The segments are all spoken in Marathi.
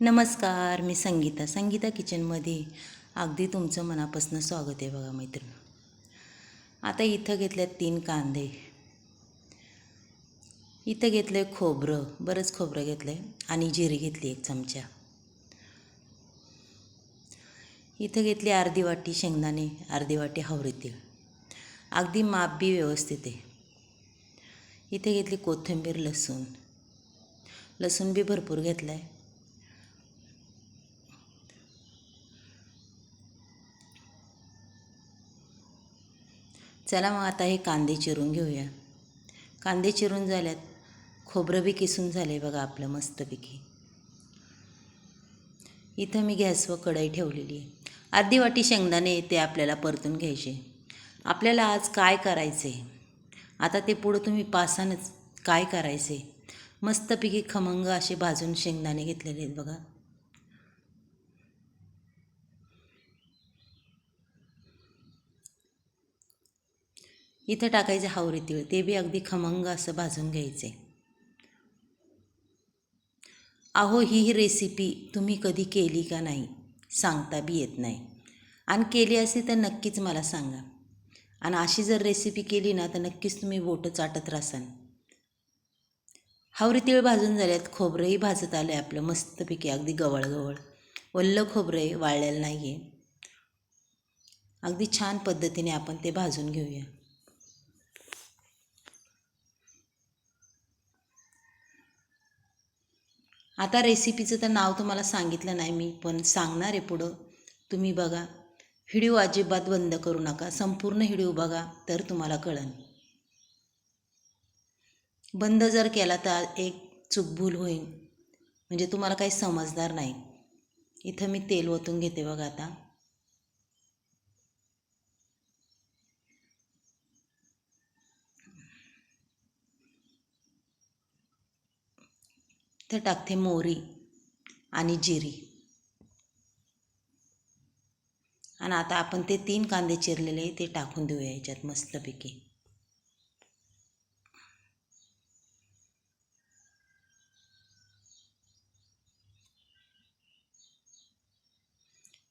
नमस्कार मी संगीता. संगीता किचनमध्ये अगदी तुमचं मनापासून स्वागत आहे बघा मैत्रीण. आता इथं घेतल्यात तीन कांदे. इथं घेतलं आहे खोबरं बरंच खोबरं घेतलं आहे आणि जिरी घेतली एक चमचा. इथं घेतली अर्धी वाटी शेंगदाणे अर्धी वाटी हावरी अगदी माप बी व्यवस्थित आहे. इथे घेतली कोथिंबीर लसूण. लसूण बी भरपूर घेतला आहे चला मग आता हे कांदे चिरून घेऊया. कांदे चिरून झाल्यात. खोबरं बी किसून झालं बघा आपलं मस्तपैकी. इथं मी गॅसवर कढई ठेवलेली आहे. अर्धी वाटी शेंगदाणे ते आपल्याला परतून घ्यायचे. आपल्याला आज काय करायचे आता ते पुढं तुम्ही पासानच काय करायचे मस्तपैकी खमंग असे भाजून शेंगदाणे घेतलेले आहेत बघा. इथं टाकायचे हावरे तीळ ते बी अगदी खमंग असं भाजून घ्यायचे. अहो ही ही रेसिपी तुम्ही कधी केली का नाही? सांगता बी येत नाही. आणि केली असेल तर नक्कीच मला सांगा. आणि अशी जर रेसिपी केली ना तर नक्कीच तुम्ही बोटं चाटत रासाल. हावरी तीळ भाजून झाल्यात खोबरंही भाजत आलं आहे आपलं मस्तपैकी अगदी गवळगवळ. वल्लं खोबरं आहे वाळलेलं नाही आहे अगदी छान पद्धतीने आपण ते भाजून घेऊया. आता रेसिपीचं तर नाव तुम्हाला सांगितलं नाही मी पण सांगणार आहे पुढं. तुम्ही बघा. व्हिडिओ अजिबात बंद करू नका. संपूर्ण व्हिडिओ बघा तर तुम्हाला कळन. बंद जर केला तर एक चुकभूल होईल म्हणजे तुम्हाला काही समजणार नाही. इथं मी तेल ओतून घेते बघा आता. तर टाकते मोहरी आणि जिरी. आणि आता आपण ते तीन कांदे चिरलेले ते टाकून देऊया याच्यात मस्तपैकी.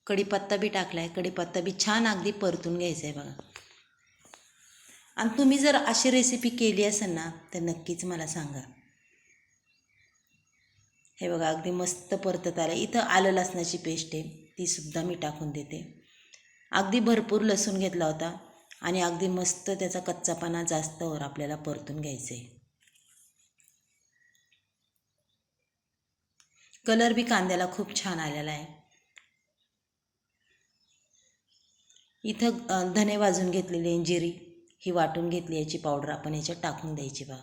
कढीपत्ता बी टाकला आहे कढीपत्ता बी छान अगदी परतून घ्यायचा आहे बघा. आणि तुम्ही जर अशी रेसिपी केली असेल ना तर नक्कीच मला सांगा. हे बघा अगदी मस्त परतत आलं. इथं आलं लसणाची पेस्ट आहे तीसुद्धा मी टाकून देते. अगदी भरपूर लसूण घेतला होता आणि अगदी मस्त त्याचा कच्चापणा जास्तवर आपल्याला परतून घ्यायचं आहे कलर बी कांद्याला खूप छान आलेला आहे. इथं धने भाजून घेतलेली जिरी. ही वाटून घेतली याची पावडर आपण याच्यात टाकून द्यायची बा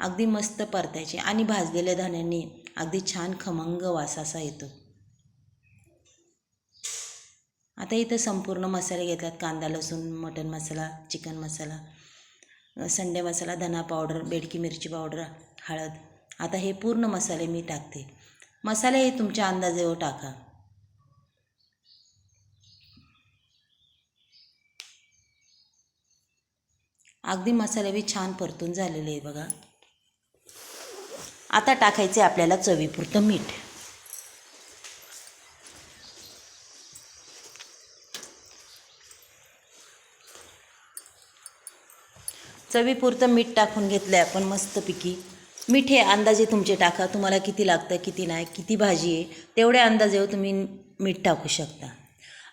अगदी मस्त परतायची. आणि भाजलेल्या धन्यांनी अगदी छान खमंग वास असा येतो. आता इथं संपूर्ण मसाले घेतल्यात. कांदा लसूण मटन मसाला चिकन मसाला संडे मसाला धना पावडर बेडकी मिरची पावडर हळद. आता हे पूर्ण मसाले मी टाकते. मसाले हे तुमच्या अंदाजेवर टाका. अगदी मसाले बी छान परतून झालेले आहे बघा. आता टाकायचे आपल्याला चवीपुरतं मीठ. चवीपुरतं मीठ टाकून घेतलं आहे आपण मस्तपैकी. मीठ हे अंदाजे तुमचे टाका. तुम्हाला किती लागतं किती नाही किती भाजी आहे तेवढ्या अंदाजेवर तुम्ही मीठ टाकू शकता.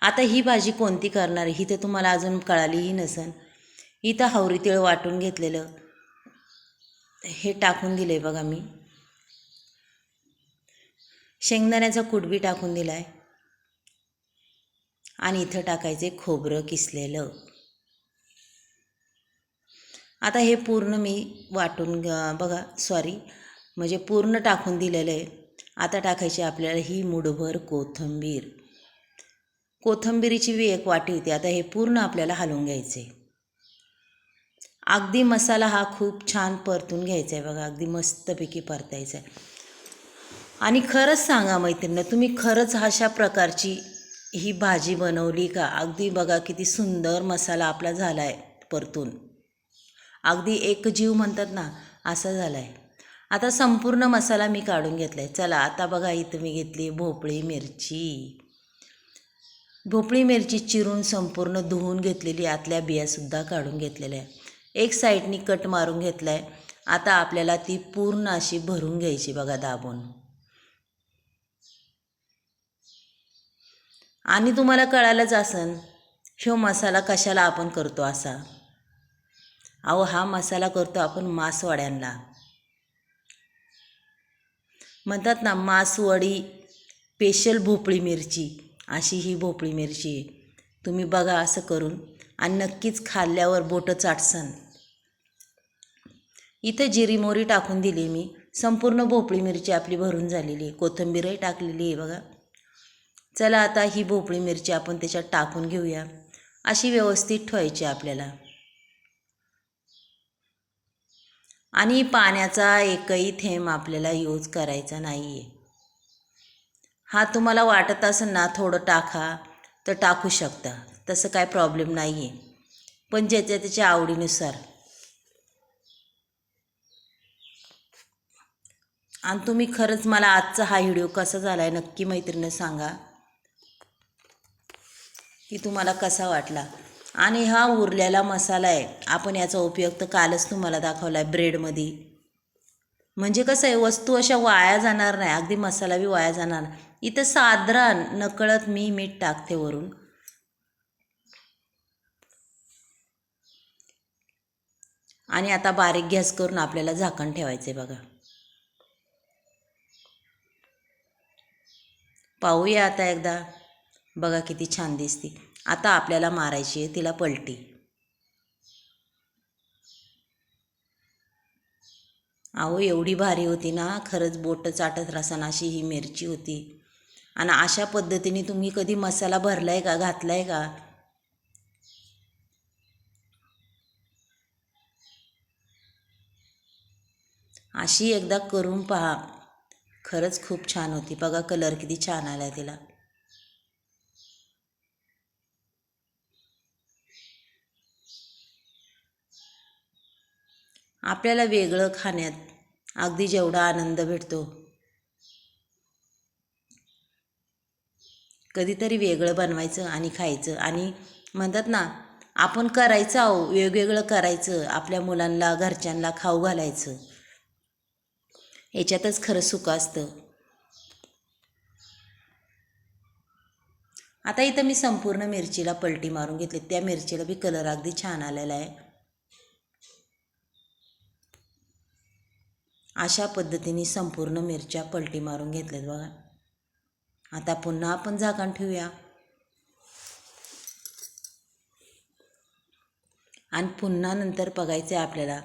आता ही भाजी कोणती करणार? आहे ही तर तुम्हाला अजून कळालीही नसन. इथं हावरी तिळ वाटून घेतलेलं. हे टाकून दिलं आहे बघा मी. शेंगदाण्याचा कुटबी टाकून दिला आहे आणि इथं टाकायचे खोबरं किसलेलं. आता हे पूर्ण मी वाटून बघा सॉरी म्हणजे पूर्ण टाकून दिलेलं आहे. आता टाकायची आपल्याला ही मुठभर कोथंबीर. कोथंबीरीची बी एक वाटी होती. आता हे पूर्ण आपल्याला हलवून घ्यायचे अगदी मसाला हा खूप छान परतून घ्यायचा आहे बघा. अगदी मस्तपैकी परतायचा आहे आणि खरंच सांगा मैत्रिणीनं तुम्ही खरंच अशा प्रकारची ही भाजी बनवली का? अगदी बघा किती सुंदर मसाला आपला झाला आहे परतून. अगदी एक जीव म्हणतात ना असा झाला आहे आता संपूर्ण मसाला मी काढून घेतला आहे चला आता बघा इथं मी घेतली भोपळी मिरची. भोपळी मिरची चिरून संपूर्ण धुवून घेतलेली आतल्या बियासुद्धा काढून घेतलेल्या आहे एक साईडनी कट मारून घेतला आहे आता आपल्याला ती पूर्ण अशी भरून घ्यायची बघा दाबून. आणि तुम्हाला कळालंच असन ह्यो मसाला कशाला आपण करतो असा? अहो हा मसाला करतो आपण मासवड्यांना. म्हणतात ना मासवडी स्पेशल भोपळी मिरची अशी ही भोपळी मिरची आहे. तुम्ही बघा असं करून आणि नक्कीच खाल्ल्यावर बोटं चाटसन. इथं जिरी मोरी टाकून दिली मी. संपूर्ण भोपळी मिरची आपली भरून झालेली आहे. कोथिंबीरही टाकलेली आहे बघा. चला आता ही भोपळी मिरची आपण त्याच्यात टाकून घेऊया. अशी व्यवस्थित ठेवायची आपल्याला. आणि पाण्याचा एकही थेंब आपल्याला यूज करायचा नाही आहे हा तुम्हाला वाटत असेल ना थोडं टाका तर टाकू शकता. तसं काय प्रॉब्लेम नाही आहे पण ज्याच्या त्याच्या आवडीनुसार. आणि तुम्ही खरंच मला आजचा हा व्हिडिओ कसा झाला आहे नक्की मैत्रिणी सांगा. की तुम्हाला कसा वाटला? आणि हा उरलेला मसाला आहे. आपण याचा उपयोग तर कालच तुम्हाला दाखवला आहे ब्रेडमध्ये. म्हणजे कसं आहे वस्तू अशा वाया जाणार नाही. अगदी मसाला बी वाया जाणार नाही. इथं साधारण नकळत मी मीठ टाकते वरून. आणि आता बारीक गॅस करून आपल्याला झाकण ठेवायचं आहे बघा. पाहूया आता एकदा. बघा किती छान दिसती. आता आपल्याला मारायची आहे तिला पलटी. अहो एवढी भारी होती ना खरंच बोटं चाटत रसन अशी ही मिरची होती. आणि अशा पद्धतीने तुम्ही कधी मसाला भरलाय का घातलाय का? अशी एकदा करून पहा. खरंच खूप छान होती. बघा कलर किती छान आला तिला. आपल्याला वेगळं खाण्यात अगदी जेवढा आनंद भेटतो. कधीतरी वेगळं बनवायचं आणि खायचं. आणि म्हणतात ना आपण करायचं आहो वेगवेगळं करायचं आपल्या मुलांना घरच्यांना खाऊ घालायचं. याच्यातच खरं सुख असतं. आता इथं मी संपूर्ण मिरचीला पलटी मारून घेतली. त्या मिरचीला बी कलर अगदी छान आलेला आहे. अशा पद्धतीने संपूर्ण मिरच्या पलटी मारून घेतल्यात बघा. आता पुन्हा आपण झाकण ठेवूया. आणि पुन्हा नंतर बघायचं आहे आपल्याला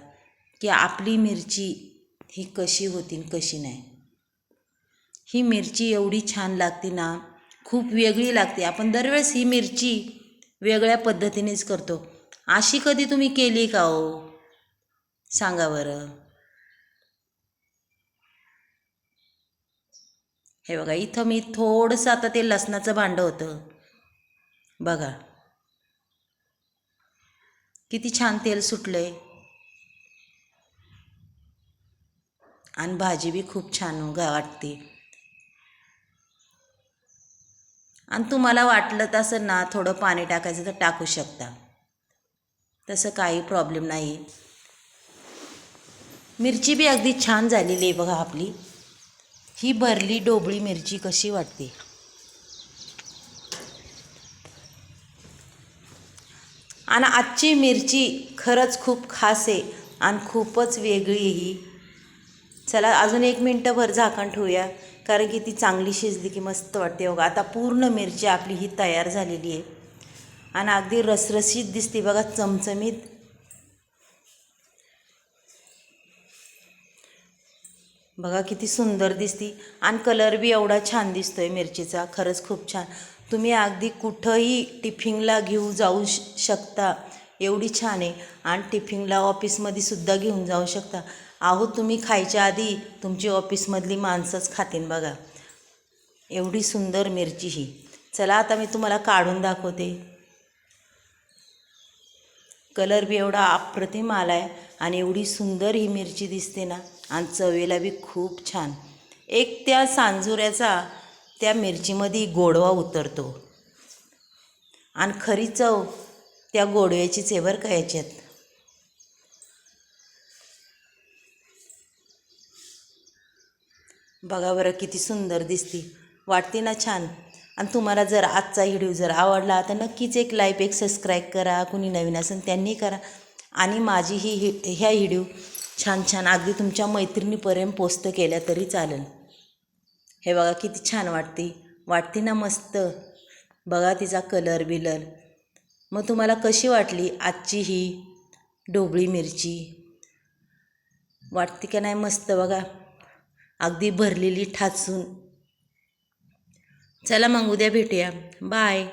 की आपली मिरची ही कशी होती कशी नाही. ही मिरची एवढी छान लागते ना खूप वेगळी लागते. आपण दरवेळेस ही मिरची वेगळ्या पद्धतीनेच करतो. अशी कधी तुम्ही केली का हो? सांगा बरं. हे बघा इथं मी थोडंसं आता ते लसणाचं भांडं होतं. बघा. किती छान तेल सुटलं आहे आणि भाजी बी खूप छान गा वाटते. आणि तुम्हाला वाटलं तसं ना थोडं पाणी टाकायचं तर टाकू शकता. तसं काही प्रॉब्लेम नाही. मिरची बी अगदी छान झालेली आहे बघा आपली. ही भरली डोबळी मिरची कशी वाटते? आणि आजची मिरची खरंच खूप खास आहे आणि खूपच वेगळी आहे ही. चला अजून एक मिनटंभर झाकण ठेवूया कारण की ती चांगली शिजली की मस्त वाटते बघा. आता पूर्ण मिरची आपली ही तयार झालेली आहे. आणि अगदी रसरशीत दिसते बघा चमचमीत. बघा किती सुंदर दिसती. आणि कलर बी एवढा छान दिसतोय मिरचीचा. खरंच खूप छान. तुम्ही अगदी कुठंही टिफिनला घेऊ जाऊ श शकता. एवढी छान आहे. आणि टिफिनला ऑफिसमध्ये सुद्धा घेऊन जाऊ शकता. आहो तुम्ही खायच्या आधी तुमची ऑफिसमधली माणसंच खातीन बघा. एवढी सुंदर मिरची ही. चला आता मी तुम्हाला काढून दाखवते. कलर बी एवढा अप्रतिम आला आहे आणि एवढी सुंदर ही मिरची दिसते ना. आणि चवेला बी खूप छान. एक त्या सांजुऱ्याचा त्या मिरचीमध्ये गोडवा उतरतो. आणि खरी चव त्या गोडव्याची चेवर बरं का याच्यात. बघा बरं किती सुंदर दिसती. वाटते ना छान? आणि तुम्हाला जर आजचा व्हिडिओ जर आवडला तर नक्कीच एक लाईक एक सबस्क्राईब करा. कुणी नवीन असेल त्यांनी करा. आणि माझी ही हि ह्या व्हिडिओ छान छान अगदी तुमच्या मैत्रिणीपर्यंत पोस्ट केल्या तरी चालेल. हे बघा किती छान वाटते. वाटते ना मस्त. बघा तिचा कलर बिलर. मग तुम्हाला कशी वाटली आजची ही ढोबळी मिरची? वाटते का नाही मस्त बघा. अगदी भरलेली ठाचून. चला मग उद्या भेटूया. बाय